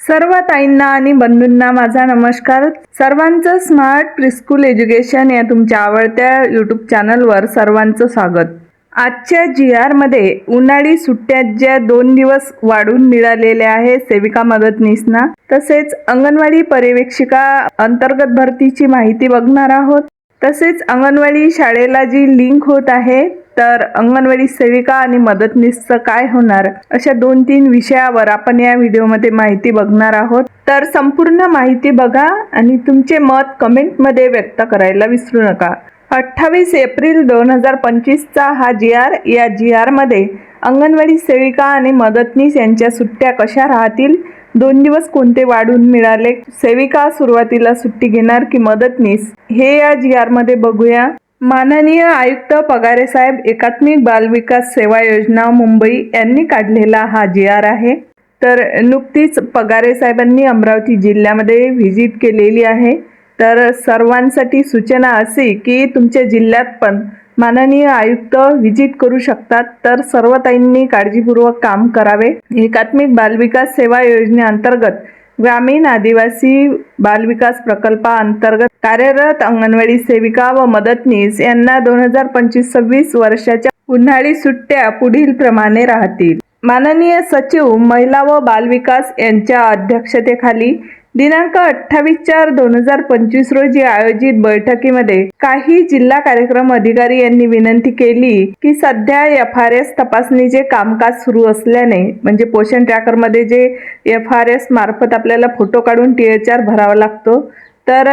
सर्व ताईंना आणि बंधूंना माझा नमस्कार. सर्वांचं स्मार्ट प्रिस्कूल एज्युकेशन या तुमच्या आवडत्या यूट्यूब चॅनलवर सर्वांचं स्वागत. आजच्या जी आरमध्ये उन्हाळी सुट्ट्यात ज्या दोन दिवस वाढून मिळालेल्या आहे सेविका मदतनीसना तसेच अंगणवाडी पर्यवेक्षिका अंतर्गत भरतीची माहिती बघणार आहोत. तसेच अंगणवाडी शाळेला जी लिंक होत आहे तर अंगणवाडी सेविका आणि मदतनीसचं काय होणार? अशा दोन तीन विषयावर आपण या व्हिडिओमध्ये माहिती बघणार आहोत. तर संपूर्ण माहिती बघा आणि तुमचे मत कमेंटमध्ये व्यक्त करायला विसरू नका. अठ्ठावीस एप्रिल दोन हजार पंचवीसचा हा जी आर या जी आरमध्ये अंगणवाडी सेविका आणि मदतनीस यांच्या सुट्ट्या कशा राहतील? दोन दिवस कोणते वाढून मिळाले? सेविका सुरुवातीला सुट्टी घेणार की मदतनीस? हे या जी आरमध्ये बघूया. माननीय आयुक्त पगारे साहेब एकात्मिक बालविकास सेवा योजना मुंबई यांनी काढलेला हा जी आर आहे. तर नुकतीच पगारे साहेबांनी अमरावती जिल्ह्यामध्ये व्हिजिट केलेली आहे. तर सर्वांसाठी सूचना अशी की तुमच्या जिल्ह्यात पण माननीय आयुक्त व्हिजिट करू शकतात. तर सर्व ताईंनी काळजीपूर्वक काम करावे. एकात्मिक बालविकास सेवा योजनेअंतर्गत ग्रामीण आदिवासी बालविकास प्रकल्पाअंतर्गत कार्यरत अंगणवाडी सेविका व मदतनीस यांना दोन हजार पंचवीस सव्वीस वर्षाच्या उन्हाळी सुट्ट्या पुढील प्रमाणे राहतील. माननीय सचिव महिला व बालविकास यांच्या अध्यक्षतेखाली दिनांक अठ्ठावीस चार दोन हजार पंचवीस रोजी आयोजित बैठकीमध्ये काही जिल्हा कार्यक्रम अधिकारी यांनी विनंती केली की सध्या एफ आर एस तपासणीचे कामकाज सुरू असल्याने म्हणजे पोषण ट्रॅकरमध्ये जे एफ आर एस मार्फत आपल्याला फोटो काढून टी एच आर भरावा लागतो तर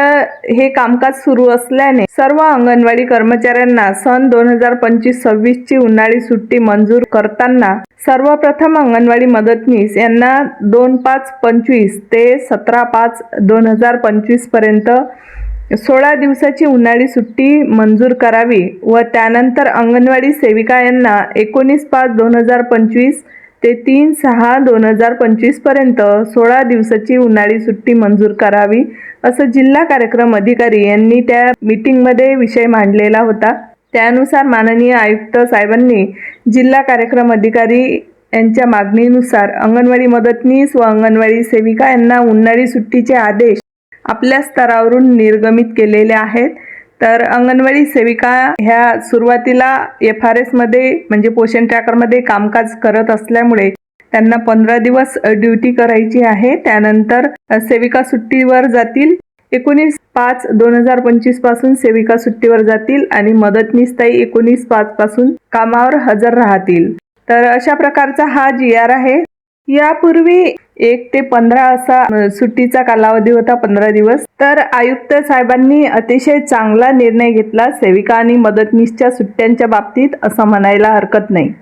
हे कामकाज सुरू असल्याने सर्व अंगणवाडी कर्मचाऱ्यांना सन दोन हजार पंचवीस सव्वीसची उन्हाळी सुट्टी मंजूर करताना सर्वप्रथम अंगणवाडी मदतनीस यांना दोन पाच पंचवीस ते सतरा पाच दोन हजार पंचवीसपर्यंत सोळा दिवसाची उन्हाळी सुट्टी मंजूर करावी व त्यानंतर अंगणवाडी सेविका यांना एकोणीस पाच दोन हजार पंचवीस ते तीन सहा दोन हजार पंचवीसपर्यंत सोळा दिवसाची उन्हाळी सुट्टी मंजूर करावी असं जिल्हा कार्यक्रम अधिकारी यांनी त्या मीटिंगमध्ये विषय मांडलेला होता. त्यानुसार माननीय आयुक्त साहेबांनी जिल्हा कार्यक्रम अधिकारी यांच्या मागणीनुसार अंगणवाडी मदतनीस व अंगणवाडी सेविका यांना उन्हाळी सुट्टीचे आदेश आपल्या स्तरावरून निर्गमित केलेले आहेत. तर अंगणवाडी सेविका ह्या सुरुवातीला एफ आर एसमध्ये म्हणजे पोषण ट्रॅकरमध्ये कामकाज करत असल्यामुळे त्यांना पंधरा दिवस ड्युटी करायची आहे. त्यानंतर सेविका सुट्टीवर जातील. एकोणीस पाच दोन हजार पंचवीसपासून सेविका सुट्टीवर जातील आणि मदतनीस ताई एकोणीस पाच पासून कामावर हजर राहतील. तर अशा प्रकारचा हा जी आर आहे. यापूर्वी एक ते पंधरा असा सुट्टीचा कालावधी होता पंधरा दिवस. तर आयुक्त साहेबांनी अतिशय चांगला निर्णय घेतला सेविका आणि मदतनीसच्या सुट्ट्यांच्या बाबतीत असं म्हणायला हरकत नाही.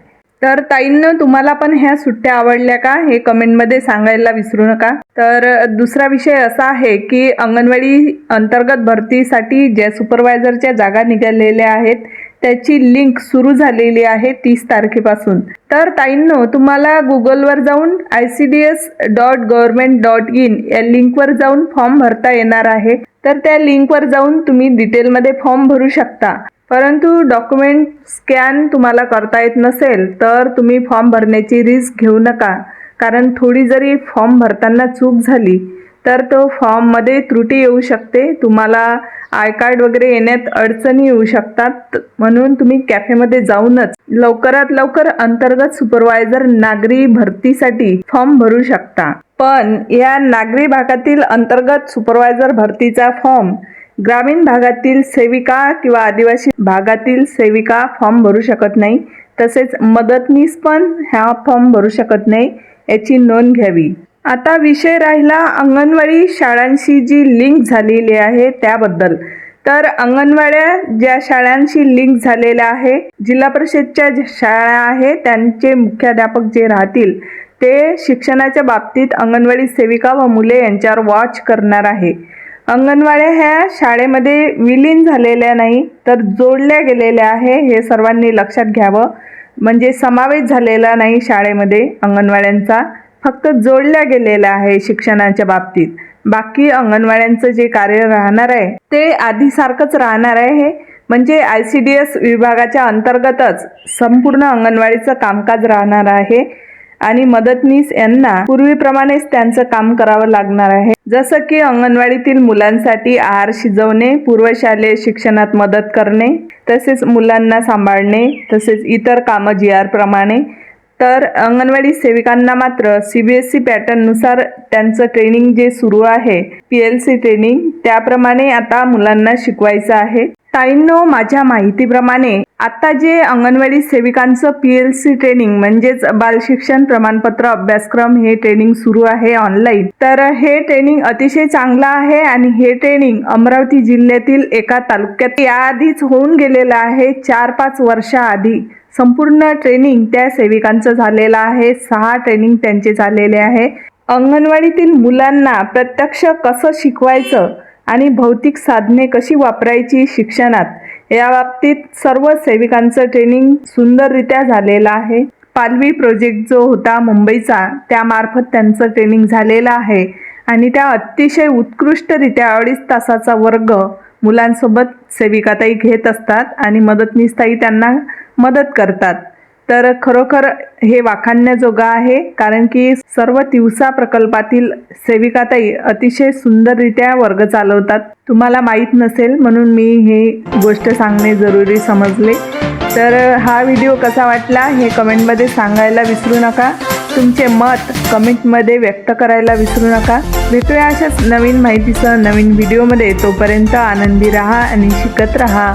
तर ताईंनं तुम्हाला पण ह्या सुट्ट्या आवडल्या का हे कमेंटमध्ये सांगायला विसरू नका. तर दुसरा विषय असा आहे की अंगणवाडी अंतर्गत भरतीसाठी ज्या सुपरवायझरच्या जागा निघालेल्या आहेत त्याची लिंक सुरू झालेली आहे तीस तारखेपासून. तर ताईंनो तुम्हाला गुगलवर जाऊन I C D S dot government dot in या लिंकवर जाऊन फॉर्म भरता येणार आहे. तर त्या लिंकवर जाऊन तुम्ही डिटेलमध्ये फॉर्म भरू शकता. परंतु डॉक्युमेंट स्कॅन तुम्हाला करता येत नसेल तर तुम्ही फॉर्म भरण्याची रिस्क घेऊ नका. कारण थोडी जरी फॉर्म भरताना चूक झाली तर तो फॉर्ममध्ये त्रुटी येऊ शकते. तुम्हाला आय कार्ड वगैरे येण्यात अडचणी येऊ शकतात. म्हणून तुम्ही कॅफेमध्ये जाऊनच लवकरात लवकर अंतर्गत सुपरवायझर नागरी भरतीसाठी फॉर्म भरू शकता. पण या नागरी भागातील अंतर्गत सुपरवायझर भरतीचा फॉर्म ग्रामीण भागातील सेविका किंवा आदिवासी भागातील सेविका फॉर्म भरू शकत नाही. तसेच मदतनीस पण ह्या फॉर्म भरू शकत नाही याची नोंद घ्यावी. आता विषय राहिला अंगणवाडी शाळांशी जी लिंक झालेली आहे त्याबद्दल. तर अंगणवाड्या ज्या शाळांशी लिंक झालेल्या आहे जिल्हा परिषदच्या ज्या शाळा आहे त्यांचे मुख्याध्यापक जे राहतील ते शिक्षणाच्या बाबतीत अंगणवाडी सेविका व मुले यांच्यावर वॉच करणार आहे. अंगणवाड्या ह्या शाळेमध्ये विलीन झालेल्या नाही तर जोडल्या गेलेल्या आहे हे सर्वांनी लक्षात घ्यावं. म्हणजे समावेश झालेला नाही शाळेमध्ये अंगणवाड्यांचा फक्त जोडल्या गेलेल्या आहे शिक्षणाच्या बाबतीत. बाकी अंगणवाड्यांचं जे कार्य राहणार आहे ते आधीसारखंच राहणार आहे. म्हणजे आय सी डी एस विभागाच्या अंतर्गतच संपूर्ण अंगणवाडीचं कामकाज राहणार आहे. आणि मदतनीस यांना पूर्वीप्रमाणेच त्यांचं काम करावं लागणार आहे. जसं की अंगणवाडीतील मुलांसाठी आहार शिजवणे पूर्वशालेय शिक्षणात मदत करणे तसेच मुलांना सांभाळणे तसेच इतर कामं जी आर प्रमाणे. तर अंगणवाडी सेविकांना मात्र सी बी एस सी पॅटर्ननुसार त्यांचं ट्रेनिंग जे सुरू आहे पी एल सी ट्रेनिंग त्याप्रमाणे आता मुलांना शिकवायचं आहे. ताईंनो माझ्या माहितीप्रमाणे आता जे अंगणवाडी सेविकांचं पी एल सी ट्रेनिंग म्हणजेच बालशिक्षण प्रमाणपत्र अभ्यासक्रम हे ट्रेनिंग सुरू आहे ऑनलाईन. तर हे ट्रेनिंग अतिशय चांगलं आहे आणि हे ट्रेनिंग अमरावती जिल्ह्यातील एका तालुक्यात याआधीच होऊन गेलेलं आहे. चार पाच वर्षाआधी संपूर्ण ट्रेनिंग त्या सेविकांचं झालेलं आहे. सहा ट्रेनिंग त्यांचे झालेले आहे. अंगणवाडीतील मुलांना प्रत्यक्ष कसं शिकवायचं आणि भौतिक साधने कशी वापरायची शिक्षणात या बाबतीत सर्व सेविकांचं ट्रेनिंग सुंदररित्या झालेलं आहे. पालवी प्रोजेक्ट जो होता मुंबईचा त्यामार्फत त्यांचं ट्रेनिंग झालेलं आहे. आणि त्या अतिशय उत्कृष्टरित्या अडीच तासाचा वर्ग मुलांसोबत सेविकाताई घेत असतात आणि मदतनीसताई त्यांना मदत करतात. तर खरोखर हे वाखाणण्याजोगं आहे कारण की सर्व तिवसा प्रकल्पातील सेविकाताई अतिशय सुंदररित्या वर्ग चालवतात. तुम्हाला माहीत नसेल म्हणून मी हे गोष्ट सांगणे जरुरी समजले. तर हा व्हिडिओ कसा वाटला हे कमेंटमध्ये सांगायला विसरू नका. तुमचे मत कमेंटमध्ये व्यक्त करायला विसरू नका. भेटूया अशाच नवीन माहितीसह नवीन व्हिडिओमध्ये. तोपर्यंत आनंदी राहा आणि शिकत राहा.